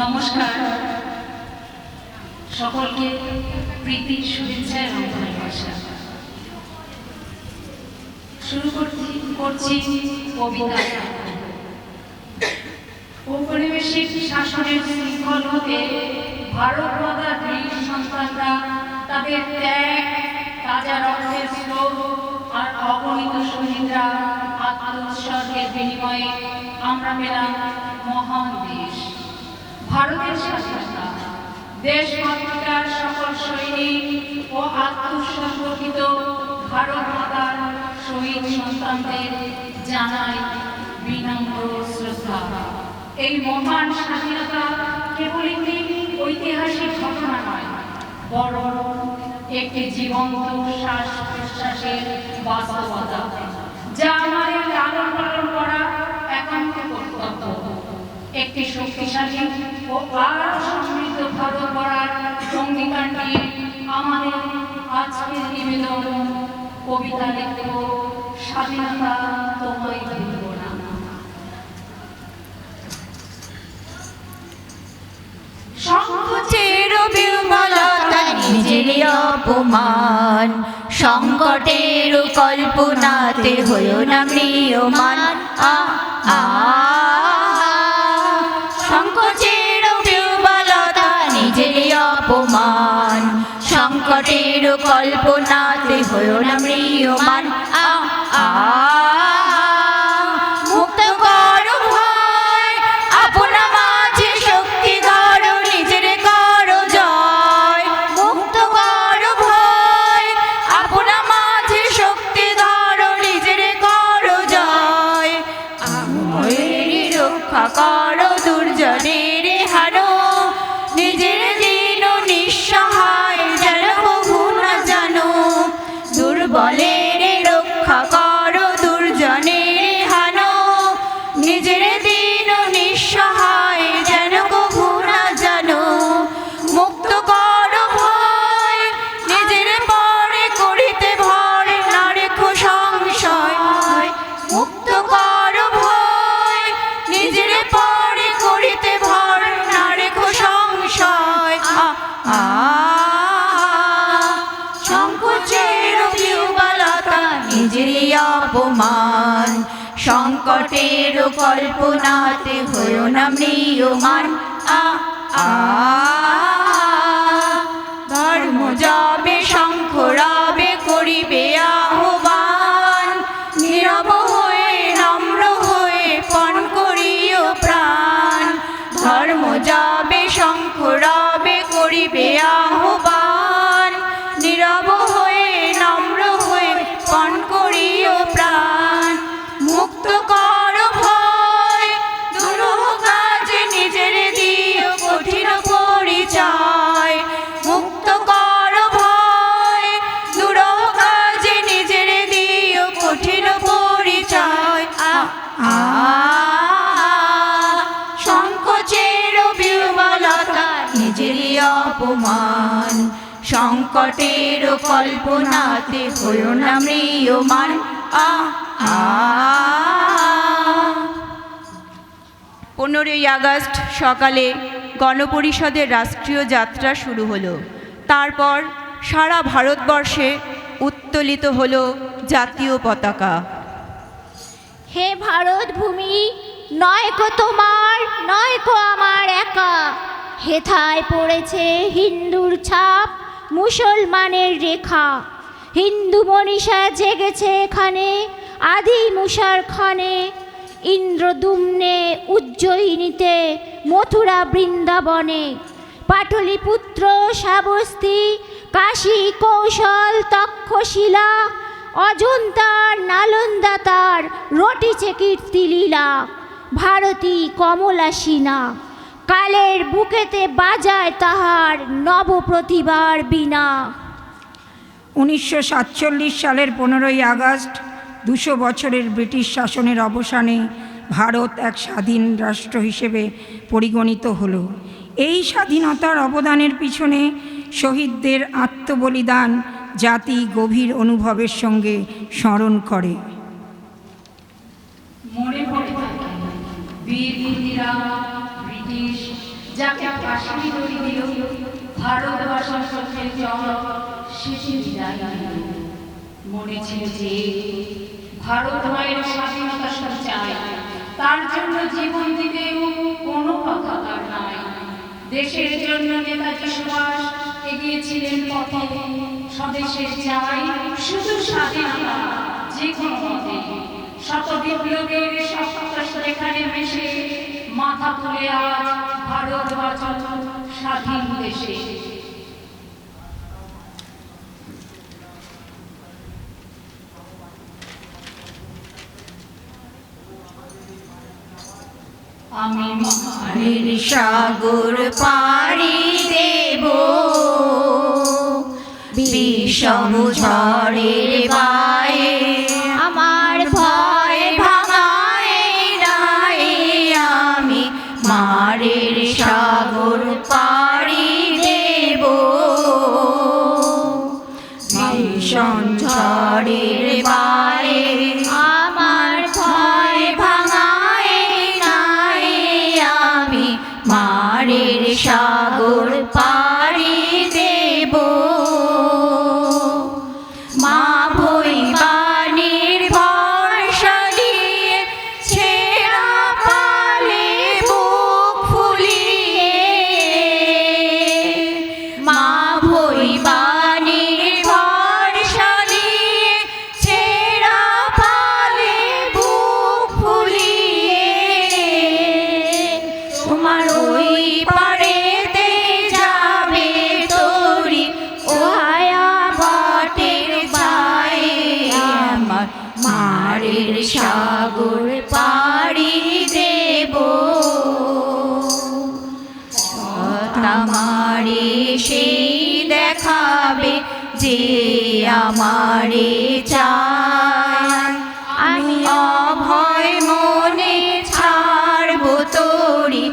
নমস্কার। সকলকে প্রীতি শুভেচ্ছা এবং ভালোবাসা। শুরু করছি করছি কবিতা। ঔপনিবেশিক শাসনের শৃঙ্খল হতে ভারত মাতার বীর সন্তানরা তাদের ত্যাগ, তাজা রক্তের স্রোত আর অগণিত শহীদরা আত্মোৎসর্গের বিনিময়ে আমরা পেলাম মহান দেশ। ভারতের স্বাধীনতা দেশ মাতৃকার সকল সৈনিক ও আত্মসর্গকৃত ভারত মাতার শহীদ সন্তানদের জানাই বিনম্র শ্রদ্ধা। এই মহান স্বাধীনতা কেবল একটি ঐতিহাসিক ঘটনা নয়, বরং একটি জীবন্ত শ্বাস প্রশ্বাসের বাস্তবতা। একটি শক্তিশালী ও আরও সমৃদ্ধ ভারত অঙ্গীকার নিয়ে আমাদের আজকের নিবেদন। কবিতা লিখব স্বাধীনতা তোমায় নিজের অপমান। সংকটের কল্পনাতে হয়েও না ম্রিয়মান। আ আ কল্পনাতে হয়েও না ম্রিয়মান আ আ সংকোচের নিজেরই অপমান। সংকটের কল্পনাতে হয়েও না মৃয়মান আ ধর্ম যাবে শঙ্খ রবে করিবে আহ্বান। নীরব হয়ে, নম্র হয়ে পণ করিও প্রাণ। ধর্ম যাবে শঙ্খ রবে করিবে আহ্বান। অপমান। সংকটের কল্পনাতে হয়েও না মৃয়মান আ পনেরোই আগস্ট সকালে গণপরিষদের রাষ্ট্রীয় যাত্রা শুরু হলো। তারপর সারা ভারতবর্ষে উত্তোলিত হলো জাতীয় পতাকা। হে ভারত ভূমি নয় কো তোমার, নয় কো আমার একা। হেথায় পড়েছে হিন্দুর ছাপ, মুসলমানের রেখা। হিন্দু মনীষা জেগেছে এখানে, আদি মুসার খানে। ইন্দ্রদুম্নে উজ্জয়িনীতে মথুরা বৃন্দাবনে। পাটলিপুত্র, সাবস্তি, কাশী কৌশল, তক্ষশিলা অজন্তার নালন্দাতার রটিছে কীর্তিলীলা। ভারতী কমলা সিনা কালের বুকেতে বাজায় তাহার নব প্রতিভার বিনা উনিশশো সাতচল্লিশ সালের পনেরোই আগস্ট, দুশো বছরের ব্রিটিশ শাসনের অবসানে ভারত এক স্বাধীন রাষ্ট্র হিসেবে পরিগণিত হলো। এই স্বাধীনতার অবদানের পিছনে শহীদদের আত্মবলিদান জাতি গভীর অনুভবের সঙ্গে স্মরণ করে মনে পড়ে থাকে বীর ইন্দিরা ব্রিটিশ যাকে কাশ্মীর দড়ি দিল ভারতবাসীর চোখের জল শেষে বিদায় মনে ছিল যে ভারত মায়ের স্বাধীনতা সঞ্চায় তার জন্য জীবন দিতেও কোনো কথা তার নাই। দেশের জন্য নেতাজি সুভাষ এগিয়েছিলেন পথে স্বদেশের চাই, শুধু স্বাধীনতা যে কোনো মতে। শত বিপ্লবের সপ্তাহ এখানে মিশে মাথা তুলে আজ আমি সাগর পাড়ি দেব। বিষম ঝড়ের বায়ে ভীষণ ঝড়ের বায়ে যে আমারে চায় আমি অভয় মনে ছাড়ব তোরি,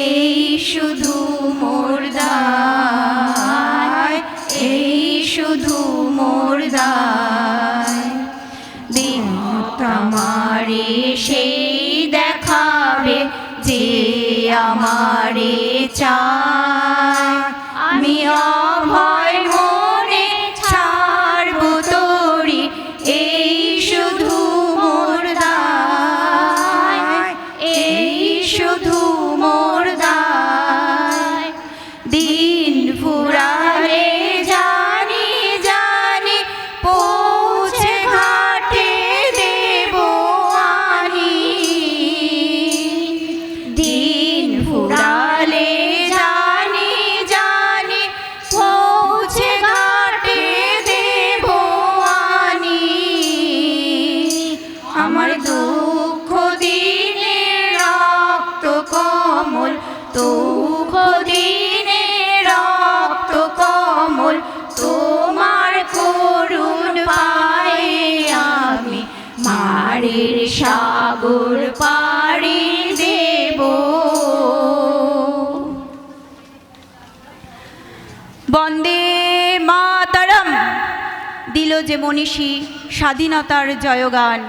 এই শুধু মোর দায়, এই শুধু মোর দায়। দিন আমারে সেই দেখাবে যে আমারে চায় মনীষী, স্বাধীনতার জয়গান,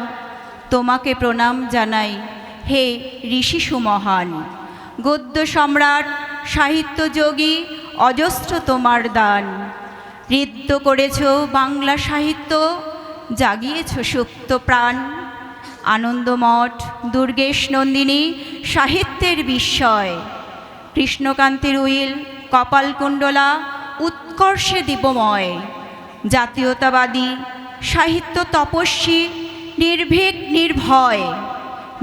তোমাকে প্রণাম জানাই হে ঋষি সুমহান। গদ্য সম্রাট সাহিত্যযোগী অজস্র তোমার দান। ঋদ্ধ করেছ বাংলা সাহিত্য, জাগিয়েছ সুপ্ত প্রাণ। আনন্দমঠ দুর্গেশ নন্দিনী, সাহিত্যের বিস্ময়। কৃষ্ণকান্তের উইল, কপালকুণ্ডলা, উৎকর্ষে দীপময় জাতীয়তাবাদী, সাহিত্য তপস্বী, নির্ভীক, নির্ভয়।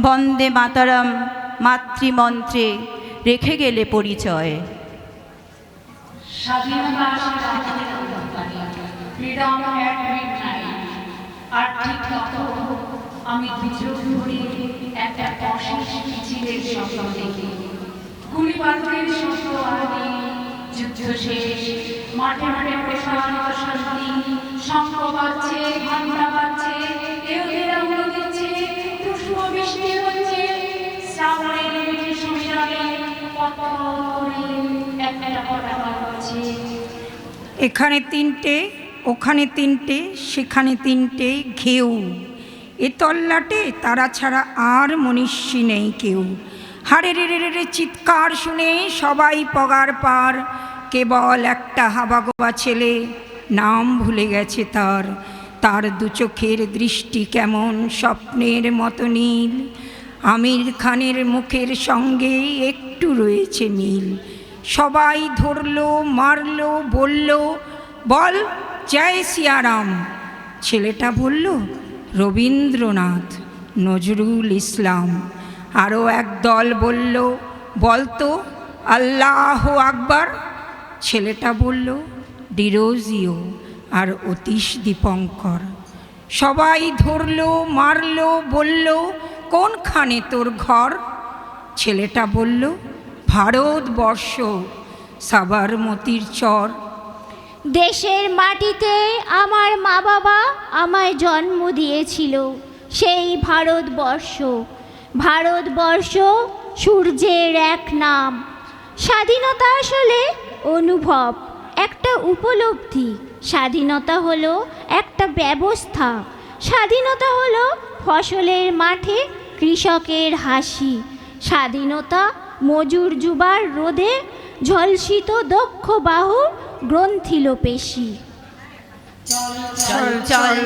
বন্দে মাতারাম, মাতৃমন্ত্রে রেখে গেলে পরিচয়। আমি একটা যুদ্ধ শেষ, মাঠে মাঠে এখানে তিনটে, ওখানে তিনটে, সেখানে তিনটে, ঘেউ। এ তল্লাটে, তারা ছাড়া আর মনীষী নেই কেউ। হারে রে রে রে চিৎকার শুনে সবাই পগার পার। কেবল একটা হাবাগোবা ছেলে, নাম ভুলে গেছে তার। তার দু চোখের দৃষ্টি কেমন স্বপ্নের মতো নীল। আমির খানের মুখের সঙ্গে একটু রয়েছে মিল। সবাই ধরল, মারল, বলল, বল, জয় সিয়ারাম। ছেলেটা বলল, রবীন্দ্রনাথ নজরুল ইসলাম। আরও এক দল বলল বলতো আল্লাহ আকবার। ছেলেটা বলল, ডিরোজিও আর অতীশ দীপঙ্কর। সবাই ধরল, মারল, বলল, কোনখানে তোর ঘর? ছেলেটা বলল ভারতবর্ষ সাবারমতির চর। দেশের মাটিতে আমার মা বাবা আমায় জন্ম দিয়েছিল, সেই ভারতবর্ষ। ভারতবর্ষ সূর্যের এক নাম। স্বাধীনতা আসলে অনুভব, একটা উপলব্ধি। স্বাধীনতা হলো একটা ব্যবস্থা। স্বাধীনতা হলো ফসলের মাঠে কৃষকের হাসি। স্বাধীনতা মজুর যুবার রোদে ঝলসিত দক্ষ বাহুর গ্রন্থিল পেশি। চল চল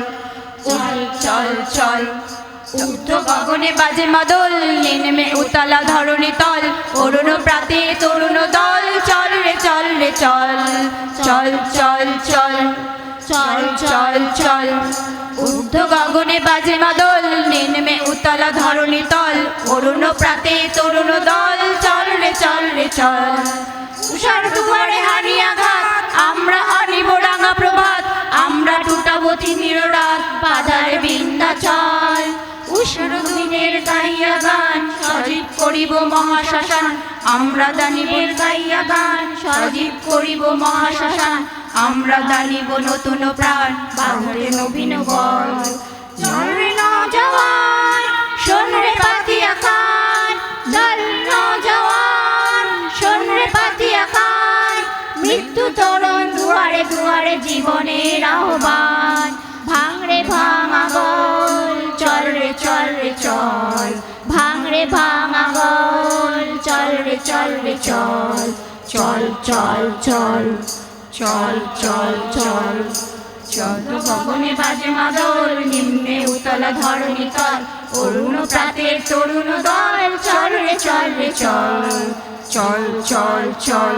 চল চল চল। গগনে বাজে মাদল, নেমে উতালা ধরণী তল। অরুণ প্রাতে তরুণ দল, চল রে চল রে, চল চল চল চল। চল চল চল। ঊর্ধ্ব গগনে বাজে মাদল নেমে উতলা ধরণী তল, অরুণ প্রাতে তরুণ দল, চল রে চল রে, চল। করিব মহাশ্মশান, আমরা দানিব গাইয়া গান সজীব করিব মহাশ্মশান, আমরা দানিব নতুন প্রাণ। বাহুরে নবীন বল রে নজওয়ান শোন রে চল চল চল চল চল চল চল চল গগনে বাজে মাদল নিম্নে উতলা ধরণী তল অরুণ প্রাতের তরুণ দল চল রে চল রে চল চল চল চল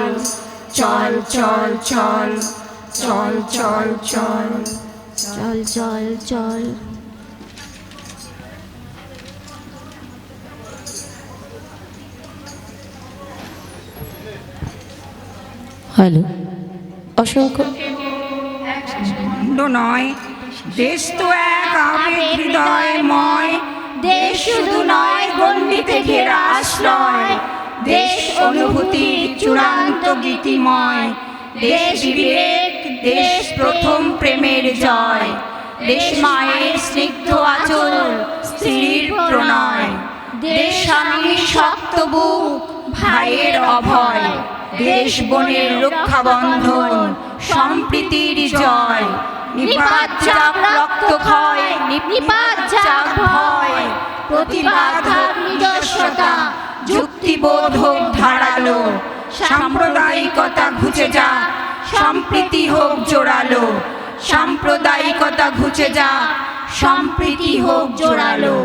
চল চল চল চল চল চল চল চল চল হ্যালো। অসংখ্য নয়। দেশ তো এক আবেগ হৃদয়ময়। দেশ শুধু নয়, গণ্ডিতে ঘেরা আশ্রয়। দেশ অনুভূতি চূড়ান্ত গীতিময়। দেশ বিবেক, দেশ প্রথম প্রেমের জয়। দেশ মায়ের স্নিগ্ধ আচল, স্ত্রীর প্রণয়। দেশ স্বামীর শক্ত বুক ভাইয়ের অভয়, দেশ বনের রক্ষা বন্ধন সম্প্রীতির জয়। নিপাত যাক রক্ত ক্ষয়, নিপাত যাক ভয়। প্রতিবাদ নিজস্বতা, যুক্তিবোধ হোক ধারালো। সাম্প্রদায়িকতা ঘুচে যা, সম্প্রীতি হোক জোরালো। সাম্প্রদায়িকতা ঘুচে যা, সম্প্রীতি হোক জোরালো।